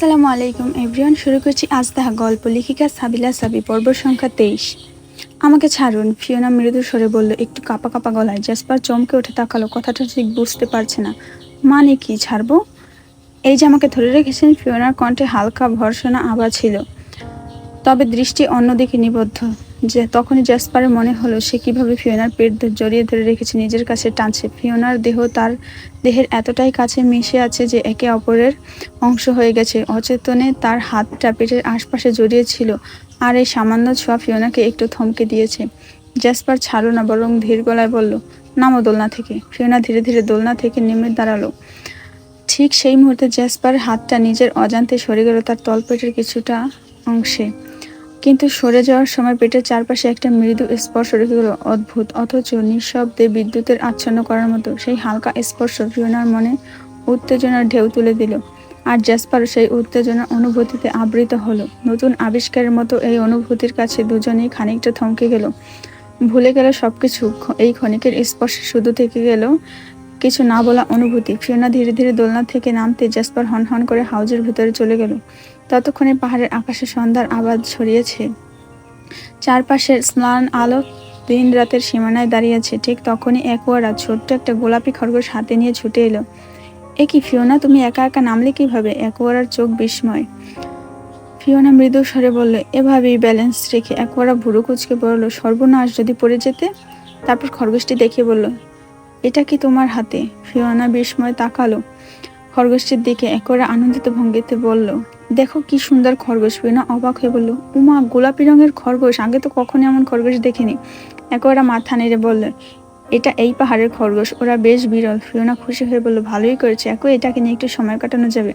আসসালামু আলাইকুম এভরিওয়ান, শুরু করছি আজ তাহা গল্প লেখিকা সাবিলা সাবি পর্ব সংখ্যা তেইশ। আমাকে ছাড়ুন, ফিওনা মৃদু সরে বলল, একটু কাপা কাপা গলায়, জাসপার চমকে উঠে তাকালো, কথাটা ঠিক বুঝতে পারছে না। মানে কি, ছাড়বো? এই যে আমাকে ধরে রেখেছেন, ফিওনার কণ্ঠে হালকা ভরসনা আবার ছিল। তবে দৃষ্টি অন্যদিকে নিবদ্ধ। যে তখনই জাসপারের মনে হলো সে কীভাবে ফিওনার পেট জড়িয়ে ধরে রেখেছে, নিজের কাছে টানছে। ফিওনার দেহ তার দেহের এতটাই কাছে মিশে আছে যে একে অপরের অংশ হয়ে গেছে। অচেতনে তার হাতটা পেটের আশপাশে জড়িয়ে ছিল আর এই সামান্য ছোঁয়া ফিওনাকে একটু থমকে দিয়েছে। জাসপার ছাড়ো না, বরং ধীর গলায় বলল, নামো দোলনা থেকে। ফিওনা ধীরে ধীরে দোলনা থেকে নেমে দাঁড়াল। ঠিক সেই মুহূর্তে জ্যাসপার হাতটা নিজের অজান্তে সরে গেল তার তলপেটের কিছুটা অংশে। কিন্তু সরে যাওয়ার সময় পেটের চারপাশে একটা মৃদু স্পর্শ রেখে গেল অদ্ভুত। অথচ নিঃশব্দে বিদ্যুতের আচ্ছন্ন করার মতো সেই হালকা স্পর্শ ফিওনার মনে উত্তেজনার ঢেউ তুলে দিল। আর জ্যাসপার সেই উত্তেজনার অনুভূতিতে আবৃত হলো। নতুন আবিষ্কারের মতো এই অনুভূতির কাছে দুজনেই খানিকটা থমকে গেল। ভুলে গেল সবকিছু, খ- এই ক্ষণিকের স্পর্শে শুধু থেকে গেল কিছু না বলা অনুভূতি। ফিওনা ধীরে ধীরে দোলনা থেকে নামতে জাসপার হন হন করে হাউজের ভেতরে চলে গেল। ততক্ষণে পাহাড়ের আকাশে সন্ধ্যার আবাদ ছড়িয়েছে। চারপাশের স্নান আলো দিন রাতের সীমানায় দাঁড়িয়েছে। ঠিক তখনই একোয়ারা ছোট্ট একটা গোলাপি খরগোশ হাতে নিয়ে ছুটে এলো। এ কি ফিওনা, তুমি একা একা নামলে কীভাবে? একোয়ারার চোখ বিস্ময়। ফিওনা মৃদু স্বরে বলল, এভাবেই ব্যালেন্স রেখে একোয়ারা ভুরু কুচকে বলল সর্বনাশ যদি পড়ে যেতে? তারপর খরগোশটি দেখে বলল, এটা কি তোমার হাতে? ফিওনা বিস্ময় তাকালো। খরগোশটির দিকে একবারে আনন্দিত ভঙ্গিতে বলল দেখো কি সুন্দর খরগোশ। ফিওনা অবাক হয়ে বলল, উমা, গোলাপি রঙের খরগোশ? আগে তো কখনো এমন খরগোশ দেখিনি। একবারে মাথা নেড়ে বলল, এটা এই পাহাড়ের খরগোশ, ওরা বেশ বিরল। ফিওনা খুশি হয়ে বলল, ভালোই করেছে একই এটাকে নিয়ে একটু সময় কাটানো যাবে।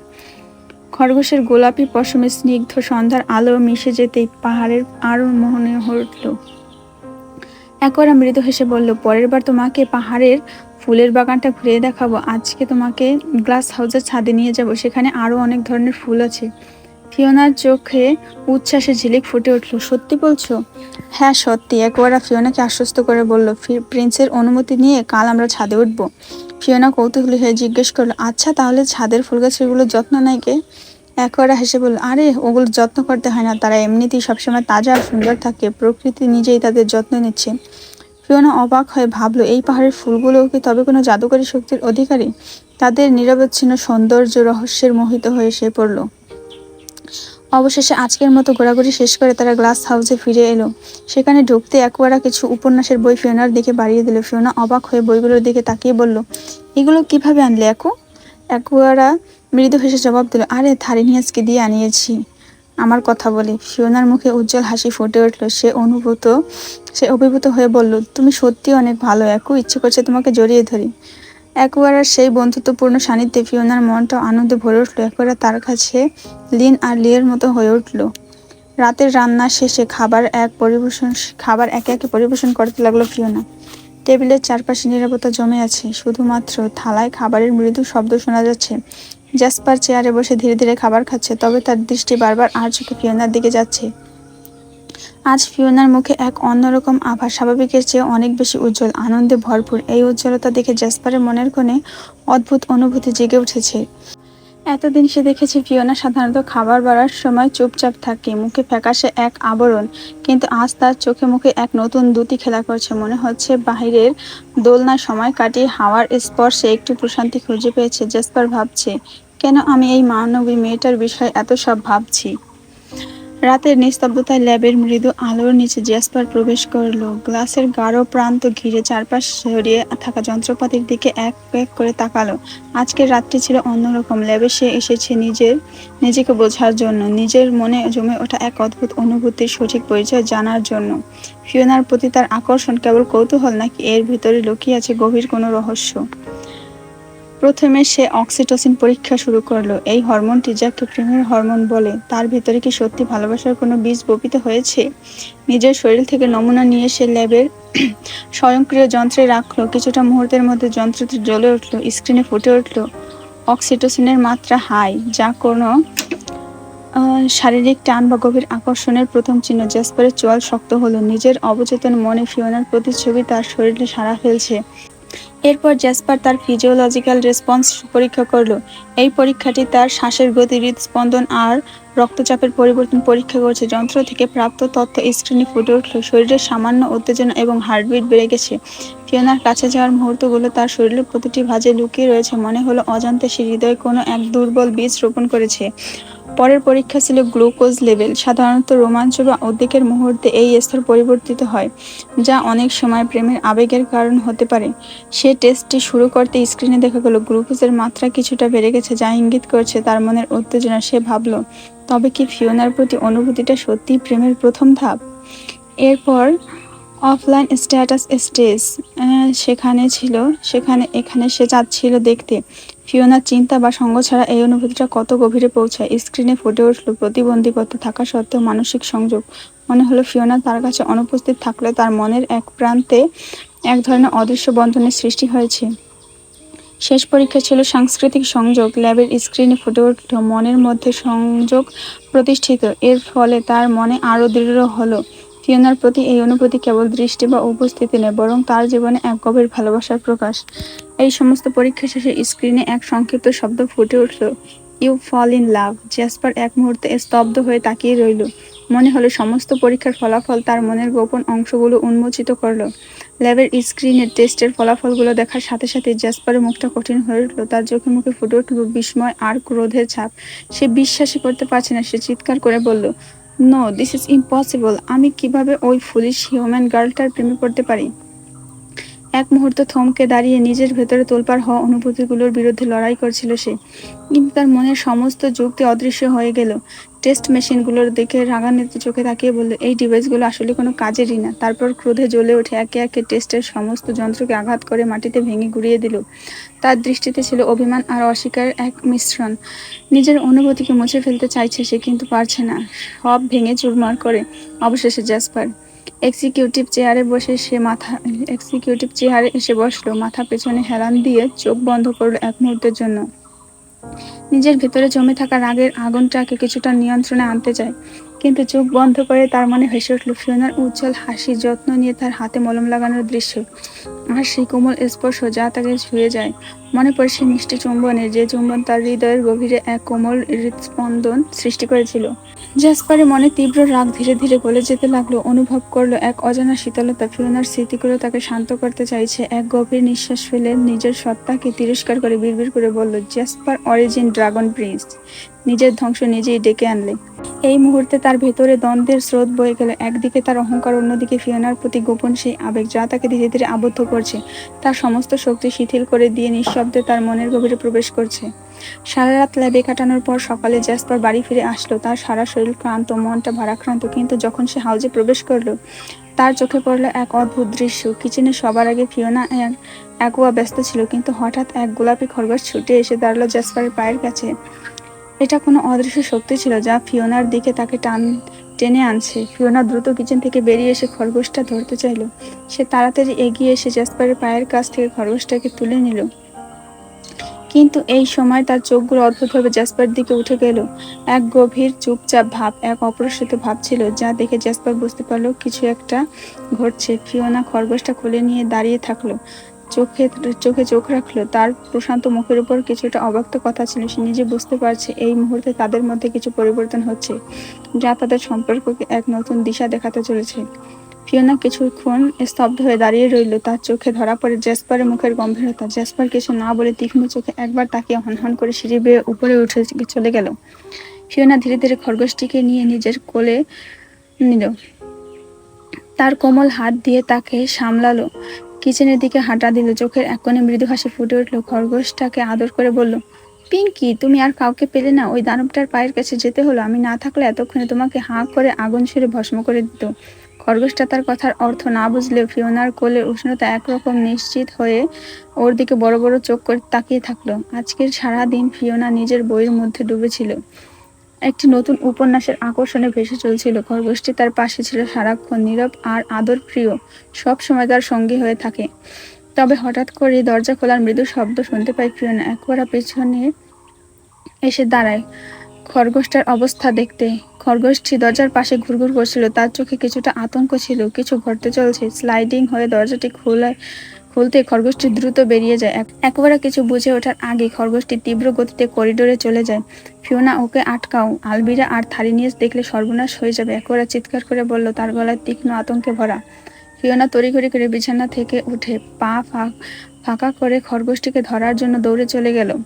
খরগোশের গোলাপি, পশমে স্নিগ্ধ সন্ধ্যার আলো মিশে যেতেই পাহাড়ের আরও মোহনীয় হয়ে উঠল একরা মৃদু হেসে বলল, পরের বার তোমাকে পাহাড়ের ফুলের বাগানটা ঘুরিয়ে দেখাবো। আজকে তোমাকে গ্লাস হাউসের ছাদে নিয়ে যাব, সেখানে আরও অনেক ধরনের ফুল আছে। ফিওনার চোখে উচ্ছ্বাসে ঝিলিক ফুটে উঠল। সত্যি বলছো? হ্যাঁ সত্যি। একবারা ফিওনাকে আশ্বস্ত করে বলল "ফি- প্রিন্সের অনুমতি নিয়ে কাল আমরা ছাদে উঠব। ফিওনা কৌতূহলী হয়ে জিজ্ঞেস করল আচ্ছা তাহলে ছাদের ফুল গাছেরগুলো যত্ন নেয় কে? একবারা হেসে বলল, আরে, ওগুলো যত্ন করতে হয় না। তারা এমনিতেই সবসময় তাজা আর সুন্দর থাকে। প্রকৃতি নিজেই তাদের যত্ন নিচ্ছে। ফিওনা অবাক হয়ে ভাবল, এই পাহাড়ের ফুলগুলোও কি তবে কোনো জাদুকরী শক্তির অধিকারী? তাদের নিরবচ্ছিন্ন সৌন্দর্য রহস্যের মোহিত হয়ে সে পড়ল। অবশেষে আজকের মতো ঘোরাঘুরি শেষ করে তারা গ্লাস হাউসে ফিরে এলো। সেখানে ঢুকতে একবারা কিছু উপন্যাসের বই ফিওনার দিকে বাড়িয়ে দিল। ফিওনা অবাক হয়ে বইগুলোর দিকে তাকিয়ে বলল, এগুলো কীভাবে আনলে, একু? একবারা মৃদু হেসে জবাব দিল, আরে, থারিনিয়াসকে দিয়ে আনিয়েছি। আমার কথা বলে। ফিওনার মুখে উজ্জ্বল হাসি ফুটে উঠল। সে অনুভূত, সে অভিভূত হয়ে বলল, তুমি সত্যি অনেক ভালো, একু। ইচ্ছে করছে তোমাকে জড়িয়ে ধরি। একবার সেই বন্ধুত্বপূর্ণ সান্নিধ্যে ফিওনার মনটা আনন্দে ভরে উঠল। একবার তার কাছে লিন আর লিয়ের মতো হয়ে উঠল। রাতের রান্না শেষে খাবার এক পরিবেশন, খাবার একে একে পরিবেশন করতে লাগল ফিওনা। টেবিলের চারপাশে নিরাপত্তা জমে আছে। শুধুমাত্র থালায় খাবারের মৃদু শব্দ শোনা যাচ্ছে। জাসপার চেয়ারে বসে ধীরে ধীরে খাবার খাচ্ছে, তবে তার দৃষ্টি বারবার আর চোখে ফিওনার দিকে যাচ্ছে। আজ ফিওনার মুখে এক অন্যরকম আভা, স্বাভাবিকের চেয়ে অনেক বেশি উজ্জ্বল, আনন্দে ভরপুর। এই উজ্জ্বলতা দেখে জাসপারের মনের কোণে অদ্ভুত অনুভূতি জেগে উঠেছে। এতদিন সে দেখেছে ফিওনা সাধারণত খাবার বাড়ার সময় চুপচাপ থাকে, মুখে ফ্যাকাশে এক আবরণ, কিন্তু আজ তার চোখে মুখে এক নতুন দুটি খেলা করছে। মনে হচ্ছে বাহিরের দোলনায় সময় কাটিয়ে হাওয়ার স্পর্শে একটু প্রশান্তি খুঁজে পেয়েছে। জাসপার ভাবছে কেন আমি এই মানবী মেয়েটার বিষয়ে এত সব ভাবছি? রাতের নিস্তব্ধতায় ল্যাবের মৃদু আলোর নিচে জ্যাসপার প্রবেশ করল। গ্লাসের গাঢ় প্রান্ত ঘিরে চারপাশ সরিয়ে থাকা যন্ত্রপাতির দিকে এক এক করে তাকালো। আজকের রাতটি ছিল অন্যরকম। ল্যাবে সে এসেছে নিজের, নিজেকে বোঝার জন্য, নিজের মনে জমে ওঠা এক অদ্ভুত অনুভূতির সঠিক পরিচয় জানার জন্য। ফিওনার প্রতি তার আকর্ষণ কেবল কৌতূহল নাকি এর ভিতরে লুকিয়ে আছে গভীর কোনো রহস্য? প্রথমে সে অক্সিটোসিন পরীক্ষা শুরু করল। এই হরমোনটি যাকে প্রেমের হরমোন বলে। তার ভিতরে কি সত্যি ভালোবাসার কোনো বীজ বপিত হয়েছে? নিজের শরীর থেকে নমুনা নিয়ে সে ল্যাবের স্বয়ংক্রিয় যন্ত্রে রাখল। কিছুটা মুহূর্তের মধ্যে যন্ত্রটি জ্বলে উঠল স্ক্রিনে ফুটে উঠল। অক্সিটোসিনের মাত্রা হাই যা কোনো শারীরিক টান বা গভীর আকর্ষণের প্রথম চিহ্ন। জ্যাসপারের চোয়াল শক্ত হলো। নিজের অবচেতন মনে ফিওনার প্রতিচ্ছবি তার শরীরে সাড়া ফেলছে। এরপর জ্যাসপার তার ফিজিওলজিক্যাল রেসপন্স পরীক্ষা করল। এই পরীক্ষাটি তার শ্বাসের গতি, হৃদস্পন্দন আর রক্তচাপের পরিবর্তন পরীক্ষা করছে। যন্ত্র থেকে প্রাপ্ত তথ্য স্ক্রিনে ফুটে উঠল। শরীরের সামান্য উত্তেজনা এবং হার্টবিট বেড়ে গেছে। ফিওনার কাছে যাওয়ার মুহূর্তগুলো তার শরীরের প্রতিটি ভাজে লুকিয়ে রয়েছে। মনে হলো অজান্তে সে হৃদয়ে কোনো এক দুর্বল বীজ রোপণ করেছে। পরের পরীক্ষা ছিল গ্লুকোজ লেভেল, সাধারণত রোমাঞ্চ বা উদ্বেগের মুহূর্তে এই স্তর পরিবর্তিত হয়, যা অনেক সময় প্রেমের আবেগের কারণ হতে পারে। সে টেস্টটি শুরু করতে স্ক্রিনে দেখা গেল, গ্লুকোজের মাত্রা কিছুটা বেড়ে গেছে, যা ইঙ্গিত করছে তার মনের উত্তেজনা। সে ভাবল, তবে কি ফিওনার প্রতি অনুভূতিটা সত্যিই প্রেমের প্রথম ধাপ? এরপর অফলাইন স্ট্যাটাস স্টেজ সেখানে ছিল, সেখানে, এখানে সে চাচ্ছিল দেখতে। ফিওনার চিন্তা বা সঙ্গ ছাড়া এই অনুভূতিটা কত গভীরে পৌঁছায়? স্ক্রিনে ফুটে উঠল প্রতিবন্ধীপত্র থাকা সত্ত্বেও মানসিক সংযোগ। মনে হলো ফিওনা তার কাছে অনুপস্থিত থাকলে তার মনের এক প্রান্তে এক ধরনের অদৃশ্য বন্ধনের সৃষ্টি হয়েছে। শেষ পরীক্ষা ছিল সাংস্কৃতিক সংযোগ। ল্যাবের স্ক্রিনে ফুটে উঠল মনের মধ্যে সংযোগ প্রতিষ্ঠিত। এর ফলে তার মনে আরও দৃঢ় হলো। ফিওনার প্রতি এই অনুভূতি কেবল দৃষ্টি বা উপস্থিতি নয়, বরং তার জীবনে এক গভীর ভালোবাসার প্রকাশ। এই সমস্ত পরীক্ষা শেষে স্ক্রিনে এক সংক্ষিপ্ত শব্দ ফুটে উঠল। You fall in love. Jasper এক মুহূর্তে স্তব্ধ হয়ে তাকিয়ে রইল। মনে হলো সমস্ত পরীক্ষার ফলাফল তার মনের গোপন অংশগুলো উন্মোচিত করল। ল্যাবের স্ক্রিনের টেস্টের ফলাফলগুলো দেখার সাথে সাথে জ্যাসপারের মুখটা কঠিন হয়ে উঠল। তার চোখে মুখে ফুটে উঠল বিস্ময় আর ক্রোধের ছাপ। সে বিশ্বাসই করতে পারছে না। সে চিৎকার করে বলল নো দিস ইজ ইম্পসিবল আমি কীভাবে ওই ফুলিশ হিউম্যান গার্লটার প্রেমে পড়তে পারি? এক মুহূর্ত থমকে দাঁড়িয়ে নিজের ভেতরে তোলপার হওয়া অনুভূতিগুলোর বিরুদ্ধে লড়াই করছিল সে। কিন্তু তার মনের সমস্ত যুক্তি অদৃশ্য হয়ে গেল। টেস্ট মেশিনগুলোর দিকে রাগান্বিত চোখে তাকিয়ে বলল, এই ডিভাইসগুলো আসলে কোনো কাজেরই না। তারপর ক্রোধে জ্বলে ওঠে একে একে টেস্টের সমস্ত যন্ত্রকে আঘাত করে মাটিতে ভেঙে গুড়িয়ে দিল। তার দৃষ্টিতে ছিল অভিমান আর অস্বীকার এক মিশ্রণ। নিজের অনুভূতিকে মুছে ফেলতে চাইছে সে কিন্তু পারছে না। সব ভেঙে চুরমার করে অবশেষে জ্যাসপার এক্সিকিউটিভ চেয়ারে বসে সে মাথা এক্সিকিউটিভ চেয়ারে এসে বসল। মাথা পেছনে হেলান দিয়ে চোখ বন্ধ করল এক মুহূর্তের জন্য। নিজের ভেতরে জমে থাকা রাগের আগুনটাকে কিছুটা নিয়ন্ত্রণে আনতে চায়। কিন্তু চোখ বন্ধ করে তার মনে হেসে উঠল ফিওনার উজ্জ্বল হাসি, যত্ন নিয়ে তার হাতে মলম লাগানোর দৃশ্য। আর সেই কোমল স্পর্শ যা তাকে ছুঁয়ে যায়। মনে পড়ে সেই মিষ্টি চুম্বনে যে চুম্বন তার হৃদয়ের গভীরে এক কোমল হৃদস্পন্দন সৃষ্টি করেছিল। জাসপারের মনে তীব্র রাগ ধীরে ধীরে গলে যেতে লাগল, অনুভব করল এক অজানা শীতলতা ফিরোনার স্মৃতিগুলো তাকে শান্ত করতে চাইছে। এক গভীর নিঃশ্বাস ফেলে নিজের সত্তাকে তিরস্কার করে বিড়বিড় করে বলল, জাসপার অরিজিন ড্রাগন প্রিন্স। নিজের ধ্বংস নিজেই ডেকে আনলে। এই মুহূর্তে তার ভেতরে দ্বন্দ্বের স্রোত বয়ে গেল। একদিকে তার অহংকার, অন্যদিকে ফিওনার প্রতি গোপন সেই আবেগ যা তাকে ধীরে ধীরে আবদ্ধ করছে। তার সমস্ত শক্তি শিথিল করে দিয়ে নিঃশব্দে তার মনের গভীরে প্রবেশ করছে। সারা রাত ল্যাবে কাটানোর পর সকালে জ্যাসপার বাড়ি ফিরে আসলো। তার সারা শরীর ক্লান্ত, মনটা ভারাক্রান্ত। কিন্তু যখন সে হাউজে প্রবেশ করল তার চোখে পড়ল এক অদ্ভুত দৃশ্য। কিচেনে সবার আগে ফিওনা অ্যাকোয়া ব্যস্ত ছিল, কিন্তু হঠাৎ এক গোলাপি খরগোশ ছুটে এসে দাঁড়াল জ্যাসপারের পায়ের কাছে। এটা কোনো অদৃশ্য শক্তি ছিল যা ফিওনার দিকে তাকে টান, টেনে আনছে। ফিওনা দ্রুত কিচেন থেকে বেরিয়ে এসে খরগোশটা ধরতে চাইল। সে তাড়াতাড়ি এগিয়ে এসে জ্যাসপারের পায়ের কাছ থেকে খরগোশটাকে তুলে নিল। কিন্তু এই সময় তার চোখগুলো অদ্ভুতভাবে জ্যাসপার দিকে উঠে গেল। এক গভীর চুপচাপ ভাব, এক অপ্রসিত ভাব ছিল, যা দেখে জ্যাসপার বুঝতে পারল কিছু একটা ঘটছে। ফিওনা খরগোশটা খুলে নিয়ে দাঁড়িয়ে থাকল, চোখে চোখে চোখ রাখল। তার প্রশান্ত মুখের উপর কিছুটা অব্যক্ত কথা ছিল, সে নিজে বুঝতে পারছে এই মুহূর্তে তাদের মধ্যে কিছু পরিবর্তন হচ্ছে, যা তাদের সম্পর্ককে এক নতুন দিশা দেখাতে চলেছে। ফিওনা কিছুক্ষণ স্তব্ধ হয়ে দাঁড়িয়ে রইল। তার চোখে ধরা পড়ে জ্যাসপারের মুখের গম্ভীরতা। জ্যাসপার কিছু না বলে তীক্ষ্ণ চোখে একবার তাকিয়ে হনহন করে সিঁড়ি বেয়ে উপরে উঠে চলে গেল। ফিওনা ধীরে ধীরে খরগোশটিকে নিয়ে নিজের কোলে নিল। তার কোমল হাত দিয়ে তাকে সামলালো। কিচেনের দিকে হাঁটা দিল। চোখের এক কোণে মৃদু হাসি ফুটে উঠল। খরগোশটাকে আদর করে বলল, পিঙ্কি, তুমি আর কাউকে পেলে না? ওই দানবটার পায়ের কাছে যেতে হলো। আমি না থাকলে এতক্ষণে তোমাকে হাঁ করে আগুন ছুড়ে ভস্ম করে দিত। খরগোশটা তার কথার অর্থ না বুঝলেও ফিওনার কোলের উষ্ণতা একরকম নিশ্চিত হয়ে ওর দিকে বড় বড় চোখ করে তাকিয়ে থাকল। আজকের সারা দিন ফিওনা নিজের বইয়ের মধ্যে ডুবেছিল। একটি নতুন উপন্যাসের আকর্ষণে ভেসে চলছিল। খরগোশটি তার পাশে ছিল সারাক্ষণ নীরব আর আদর প্রিয় সব সময় তার সঙ্গী হয়ে থাকে। তবে হঠাৎ করে দরজা খোলার মৃদু শব্দ শুনতে পাই ফিওনা। একবার পেছনে এসে দাঁড়ায়। খরগোশটার অবস্থা দেখতে। খরগোশটি দরজার পাশে ঘুরঘুর করছিল। তার চোখে কিছুটা আতঙ্ক ছিল। কিছু ঘটতে চলছে। স্লাইডিং হয়ে দরজাটি খোলায় খুলতে খরগোশটি দ্রুত বেরিয়ে যায়। এক- একেবারে কিছু বুঝে ওঠার আগে খরগোশটি তীব্র গতিতে করিডোরে চলে যায়। ফিওনা, ওকে আটকাও। আলবিরা আর থারিনিয়াস দেখলে সর্বনাশ হয়ে যাবে। একবারে চিৎকার করে বলল, তার গলায় তীক্ষ্ণ আতঙ্কে ভরা। ফিওনা তড়িঘড়ি করে বিছানা থেকে উঠে পা ফা- ফাঁকা করে খরগোশটিকে ধরার জন্য দৌড়ে চলে গেল।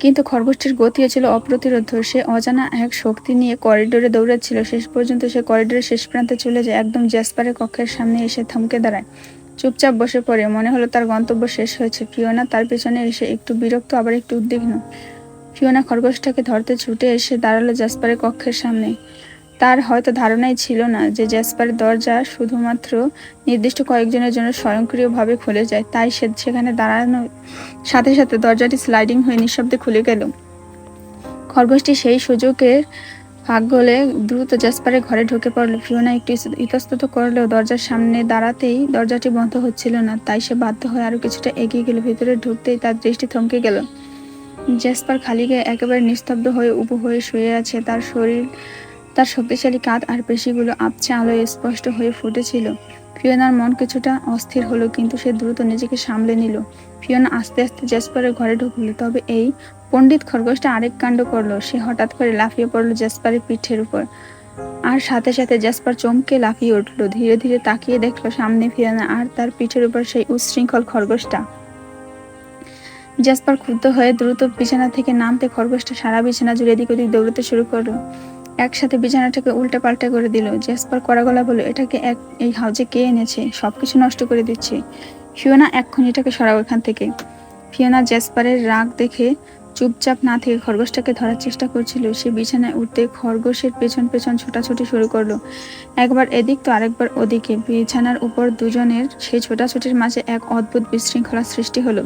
কিন্তু খরগোশটির গতিও ছিল অপ্রতিরোধ। সে অজানা এক শক্তি নিয়ে করিডোরে দৌড়াচ্ছিল। শেষ পর্যন্ত সে করিডোরের শেষ প্রান্তে চলে যায়। একদম জ্যাসপারের কক্ষের সামনে এসে থমকে দাঁড়ায়। চুপচাপ বসে পড়ে। মনে হলো তার গন্তব্য শেষ হয়েছে। ফিওনা তার পেছনে এসে একটু বিরক্ত, আবার একটু উদ্বিগ্ন। ফিওনা খরগোশটাকে ধরতে ছুটে এসে দাঁড়াল জ্যাসপারের কক্ষের সামনে। তার হয়তো ধারণাই ছিল না যে জ্যাসপারের দরজা শুধুমাত্র নির্দিষ্ট কয়েকজনের জন্য স্বয়ংক্রিয়ভাবে খুলে যায়। তাই সে সেখানে দাঁড়ানোর সাথে সাথে দরজাটি স্লাইডিং হয়ে নিঃশব্দে খুলে গেল। খরগোশটি সেই সুযোগের ভাগ গলে দ্রুত জ্যাসপারের ঘরে ঢুকে পড়ল। ফিওনা একটু ইতস্তত করলেও দরজার সামনে দাঁড়াতেই দরজাটি বন্ধ হচ্ছিল না, তাই সে বাধ্য হয়ে আরও কিছুটা এগিয়ে গেল। ভিতরে ঢুকতেই তার দৃষ্টি থমকে গেল। জ্যাসপার খালি গায়ে একেবারে নিস্তব্ধ হয়ে উপ হয়ে শুয়ে আছে। তার শরীর তার শক্তিশালী কাঁধ আর পেশিগুলো আপচে আলোয় স্পষ্ট হয়ে ফুটেছিল। ফিওনার মন কিছুটা অস্থির হলো, কিন্তু সে দ্রুত নিজেকে সামলে নিল। ফিওনা আস্তে আস্তে জ্যাসপারের ঘরে ঢুকলো, তবে এই পণ্ডিত খরগোশটা আরেক কাণ্ড করল। সে হঠাৎ করে লাফিয়ে পড়ল জ্যাসপারের পিঠের উপর। আর সাথে সাথে জ্যাসপার চমকে লাফিয়ে উঠল। ধীরে ধীরে তাকিয়ে দেখল সামনে ফিওনা আর তার পিঠের উপর সেই উচ্ছৃঙ্খল খরগোশটা। জ্যাসপার ক্ষুব্ধ হয়ে দ্রুত বিছানা থেকে নামতে খরগোশটা সারা বিছানা জুড়ে এদিক ওদিক দৌড়তে শুরু করল। একসাথে বিছানাটাকে উল্টে পাল্টে করে দিল। জ্যাসপার কড়া গলা বলল, এটাকে এক, এই হাউজে কে এনেছে? সবকিছু নষ্ট করে দিচ্ছে। ফিওনা, এক্ষুনি এটাকে সরাও এখান থেকে। ফিওনা জ্যাসপারের রাগ দেখে চুপচাপ না থেকে খরগোশটাকে ধরার চেষ্টা করছিল। সে বিছানায় উঠতে খরগোশের পেছন পেছন ছোটাছুটি শুরু করল। একবার এদিক তো আরেকবার ওদিকে। বিছানার উপর দুজনের সেই ছোটাছুটির মাঝে এক অদ্ভুত বিশৃঙ্খলা সৃষ্টি হলো।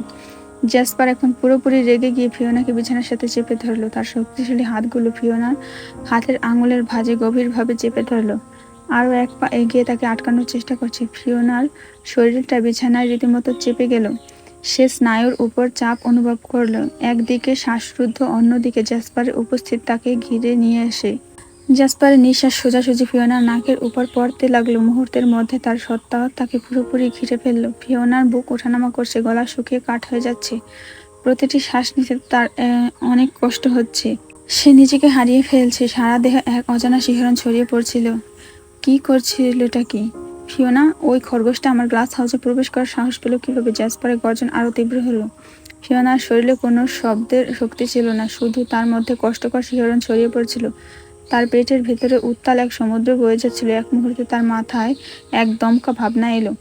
জ্যাসপার এখন পুরোপুরি রেগে গিয়ে ফিওনাকে বিছানার সাথে চেপে ধরলো। তার শক্তিশালী হাতগুলো ফিওনার হাতের আঙুলের ভাঁজে গভীরভাবে চেপে ধরলো। আরও এক পা এগিয়ে তাকে আটকানোর চেষ্টা করছে। ফিওনার শরীরটা বিছানায় রীতিমতো চেপে গেল। সে স্নায়ুর উপর চাপ অনুভব করল। একদিকে শ্বাসরুদ্ধ, অন্যদিকে জ্যাসপারের উপস্থিত তাকে ঘিরে নিয়ে আসে। জাসপারের নিঃশ্বাস সোজাসুজি ফিওনার নাকের উপর পড়তে লাগল। মুহূর্তের মধ্যে তার সত্তা তাকে পুরোপুরি ঘিরে ফেলল। ফিওনার বুক ওঠানামা করছে, গলা শুকিয়ে কাঠ হয়ে যাচ্ছে। প্রতিটি শ্বাস নিতে তার অনেক কষ্ট হচ্ছে। সে নিজেকে হারিয়ে ফেলছে, সারা দেহে এক অজানা শিহরণ ছড়িয়ে পড়ছিল। কি করছিল এটা কি? ফিওনা, ওই খরগোশটা আমার গ্লাস হাউসে প্রবেশ করার সাহস পেল কীভাবে? জ্যাসপারের গর্জন আরও তীব্র হলো। ফিওনার শরীরে কোনো শব্দের শক্তি ছিল না, শুধু তার মধ্যে কষ্টকর শিহরণ ছড়িয়ে পড়ছিল। তার পেটের ভেতরে উত্তাল এক সমুদ্র বয়ে যাচ্ছিল। এক মুহূর্তে তার মাথায় এক দমকা ভাবনা এলো।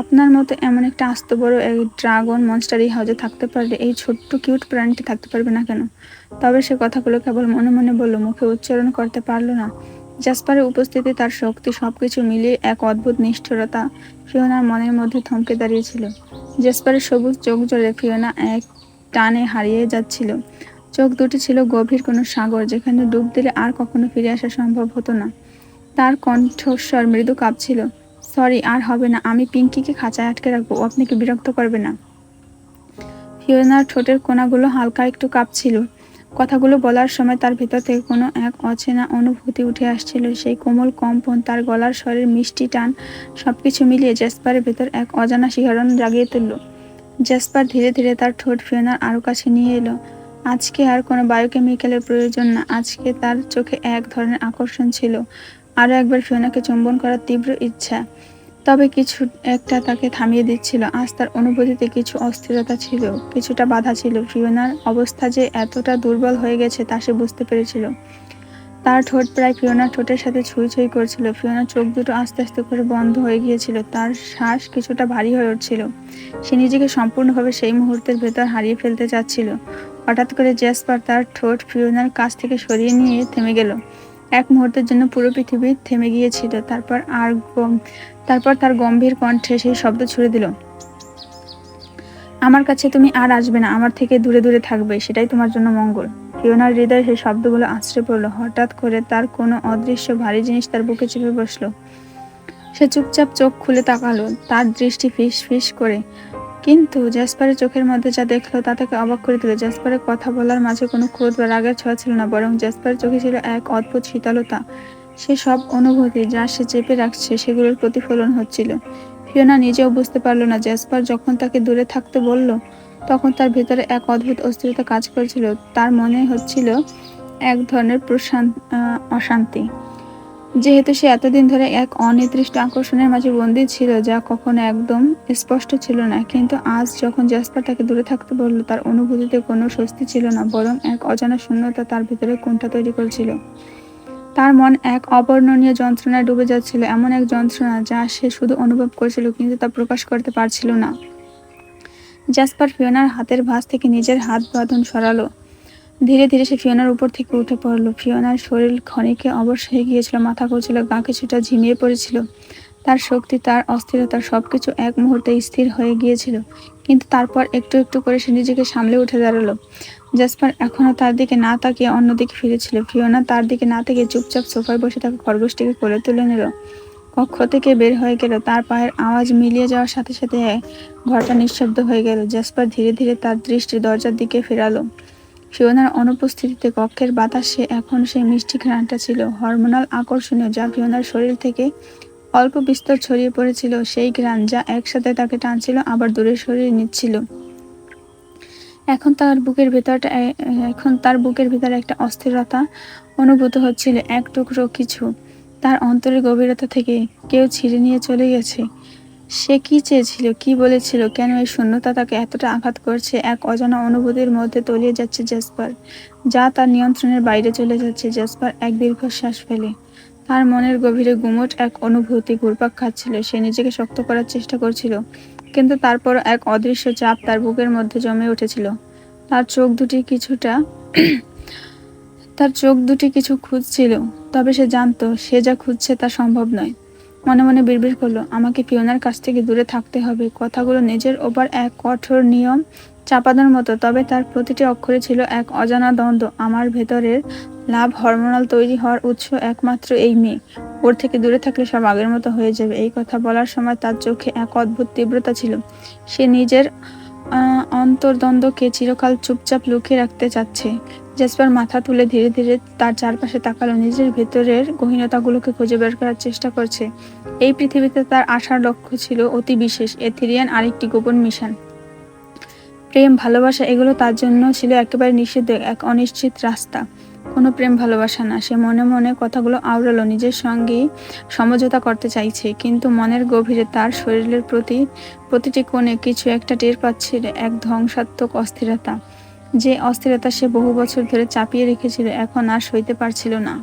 আপনার মতো এমন একটা আস্ত বড় এক ড্রাগন মনস্টার এই হাউজে থাকতে পারলে, এই ছোট্ট কিউট প্রাণীটি থাকতে পারবে না কেন? তবে সে কথাগুলো কেবল মনে মনে বলল, মুখে উচ্চারণ করতে পারল না। জাসপারের উপস্থিতি, তার শক্তি সবকিছু মিলিয়ে এক অদ্ভুত নিষ্ঠুরতা ফিওনার মনের মধ্যে থমকে দাঁড়িয়েছিল। জাসপারের সবুজ চোখ জোরে ফিওনা এক টানে হারিয়ে যাচ্ছিল। চোখ দুটি ছিল গভীর কোনো সাগর, যেখানে ডুব দিলে আর কখনো ফিরে আসা সম্ভব হতো না। তার কণ্ঠস্বর মৃদু কাঁপছিল। সরি, আর হবে না, আমি পিঙ্কিকে খাঁচায় আটকে রাখব আপনাকে বিরক্ত করবে না। ফিওনার ঠোঁটের কোনাগুলো হালকা একটু কাঁপছিল। কথাগুলো বলার সময় তার ভেতর থেকে কোনো এক অচেনা অনুভূতি উঠে আসছিল। সেই কোমল কম্পন, তার গলার স্বরের মিষ্টি টান, সবকিছু মিলিয়ে জেসপারের ভেতর এক অজানা শিহরণ জাগিয়ে তুলল। জেসপার ধীরে ধীরে তার ঠোঁট ফিওনার আরও কাছে নিয়ে এলো। আজকে আর কোনো বায়োকেমিক্যালের প্রয়োজন না। আজকে তার চোখে এক ধরনের আকর্ষণ ছিল। আরও একবার ফিওনাকে চুম্বন করার তীব্র ইচ্ছা। তবে কিছু একটা তাকে থামিয়ে দিচ্ছিল। আজ তার অনুভূতিতে কিছু অস্থিরতা ছিল, কিছুটা বাধা ছিল। ফিওনার অবস্থা যে এতটা দুর্বল হয়ে গেছে তা সে বুঝতে পেরেছিল। তার ঠোঁট প্রায় ফিওনার ঠোঁটের সাথে ছুঁই ছুঁই করছিল। ফিওনার চোখ দুটো আস্তে আস্তে করে বন্ধ হয়ে গিয়েছিল। তার শ্বাস কিছুটা ভারী হয়ে উঠছিল। সে নিজেকে সম্পূর্ণভাবে সেই মুহূর্তের ভেতর হারিয়ে ফেলতে চাচ্ছিল। হঠাৎ করে জ্যাসপার তার ঠোঁট ফিওনার কাছ থেকে সরিয়ে নিয়ে থেমে গেল। এক মুহূর্তের জন্য পুরো পৃথিবী থেমে গিয়েছিল। তারপর আর তারপর তার গম্ভীর কণ্ঠে সেই শব্দ ছুড়ে দিল। আমার কাছে তুমি আর আসবে না। আমার থেকে দূরে দূরে থাকবে। সেটাই তোমার জন্য মঙ্গল। ফিওনার হৃদয়ে সেই শব্দগুলো আশ্রে পড়ল। হঠাৎ করে তার কোনো অদৃশ্য ভারী জিনিস তার বুকে চেপে বসল। সে চুপচাপ চোখ খুলে তাকালো, তার দৃষ্টি ফিস ফিস করে। কিন্তু জ্যাসপারের চোখের মধ্যে যা দেখল তা তাকে অবাক করে দিল জ্যাসপারের কথা বলার মাঝে কোনো ক্রোধ বা রাগের ছোঁয়া ছিল না, বরং জ্যাসপারের চোখে ছিল এক অদ্ভুত শীতলতা। সে সব অনুভূতি যা সে চেপে রাখছে সেগুলোর প্রতিফলন হচ্ছিল। ফিওনা নিজেও বুঝতে পারল না জ্যাসপার যখন তাকে দূরে থাকতে বলল তখন তার ভেতরে এক অদ্ভুত অস্থিরতা কাজ করেছিল। তার মনে হচ্ছিল এক ধরনের প্রশান্ত অশান্তি। যেহেতু সে এতদিন ধরে এক অনির্দিষ্ট আকর্ষণের মাঝে বন্দি ছিল, যা কখনো একদম স্পষ্ট ছিল না। কিন্তু আজ যখন জ্যাসপার তাকে দূরে থাকতে বলল, তার অনুভূতিতে কোনো স্বস্তি ছিল না, বরং এক অজানা শূন্যতা তার ভিতরে কোনটা তৈরি করেছিল। তার মন এক অবর্ণনীয় যন্ত্রণায় ডুবে যাচ্ছিল, এমন এক যন্ত্রণা যা সে শুধু অনুভব করেছিল, কিন্তু তা প্রকাশ করতে পারছিল না। জাসপার ফিওনার হাতের ভাঁজ থেকে নিজের হাত বাঁধন সরালো। ধীরে ধীরে সে ফিওনার উপর থেকে উঠে পড়ল। ফিওনার শরীর ক্ষণিকে অবশ হয়ে গিয়েছিল, মাথা করছিল গা কিছুটা ঝিমিয়ে পড়েছিল। তার শক্তি, তার অস্থিরতা সবকিছু এক মুহূর্তে স্থির হয়ে গিয়েছিল। কিন্তু তারপর একটু একটু করে সে নিজেকে সামলে উঠে দাঁড়াল। জাসপার এখনও তার দিকে না তাকিয়ে অন্যদিকে ফিরেছিল। ফিওনা তার দিকে না তাকিয়ে চুপচাপ সোফায় বসে তাকে খরগোশটিকে কোলে তুলে নিল। কক্ষ থেকে বের হয়ে গেল। তার পায়ের আওয়াজ মিলিয়ে যাওয়ার সাথে সাথে ঘরটা নিঃশব্দ হয়ে গেল। জাসপার ধীরে ধীরে তার দৃষ্টি দরজার দিকে ফেরালো। ফিওনার অনুপস্থিতিতে কক্ষের বাতাসে এখন সেই মিষ্টি ঘ্রাণটা ছিল। হরমোনাল আকর্ষণীয়, যা ফিওনার শরীর থেকে অল্প বিস্তর ছড়িয়ে পড়েছিল। সেই ঘ্রাণ যা একসাথে তাকে টানছিল, আবার দূরে সরিয়ে নিচ্ছিল। এখন তার বুকের ভেতরটা, এখন তার বুকের ভিতরে একটা অস্থিরতা অনুভূত হচ্ছিল, এক টুকরো কিছু। তার অন্তরের গভীরতা থেকে কেউ ছিঁড়ে নিয়ে চলে গেছে। সে কি চেয়েছিল, কি বলেছিল, কেন এই শূন্যতা তাকে এতটা আঘাত করছে? এক অজানা অনুভূতির মধ্যে তলিয়ে যাচ্ছে জেসপার, যা তার নিয়ন্ত্রণের বাইরে চলে যাচ্ছে। জেসপার এক দীর্ঘশ্বাস ফেলে। তার মনের গভীরে গুমট এক অনুভূতি ঘুরপাক খাচ্ছিল। সে নিজেকে শক্ত করার চেষ্টা করছিল, কিন্তু তারপর এক অদৃশ্য চাপ তার বুকের মধ্যে জমে উঠেছিল। তার চোখ দুটি কিছুটা তার চোখ দুটি কিছু খুঁজছিল, তবে সে জানতো সে যা খুঁজছে তা সম্ভব নয়। মনে মনে বিড়বিড় করল, আমাকে পিওনার কাছ থেকে দূরে থাকতে হবে। কথাগুলো নিজের ওপর এক কঠোর নিয়ম চাপানোর মতো, তবে তার প্রতিটি অক্ষরে ছিল এক অজানা দ্বন্দ্ব। আমার ভেতরের লাভ হরমোনাল তৈরি হওয়ার উৎস একমাত্র এই মেয়ে। ওর থেকে দূরে থাকলে সব আগের মতো হয়ে যাবে। এই কথা বলার সময় তার চোখে এক অদ্ভুত তীব্রতা ছিল। সে নিজের অন্তর্দ্বন্দ্বকে চিরকাল চুপচাপ লুকিয়ে রাখতে চাচ্ছে। জেসপার মাথা তুলে ধীরে ধীরে তার চারপাশে তাকালো, নিজের ভেতরের গহীনতাগুলোকে খুঁজে বের করার চেষ্টা করছে। এই পৃথিবীতে তার আসার লক্ষ্য ছিল অতি বিশেষ, এথিরিয়ান আরেকটি গোপন মিশন। প্রেম, ভালোবাসা এগুলো তার জন্য ছিল একেবারে নিষিদ্ধ, এক অনিশ্চিত রাস্তা। কোনো প্রেম, ভালোবাসা না। সে মনে মনে কথাগুলো আওড়ালো, নিজের সঙ্গেই সমঝোতা করতে চাইছে, কিন্তু মনের গভীরে তার শরীরের প্রতি, প্রতিটি কোণে কিছু একটা টের পাচ্ছিল এক ধ্বংসাত্মক অস্থিরতা। যে অস্থিরতা সে বহু বছর ধরে চাপিয়ে রেখেছিল এখন আর সইতে পারছিল না।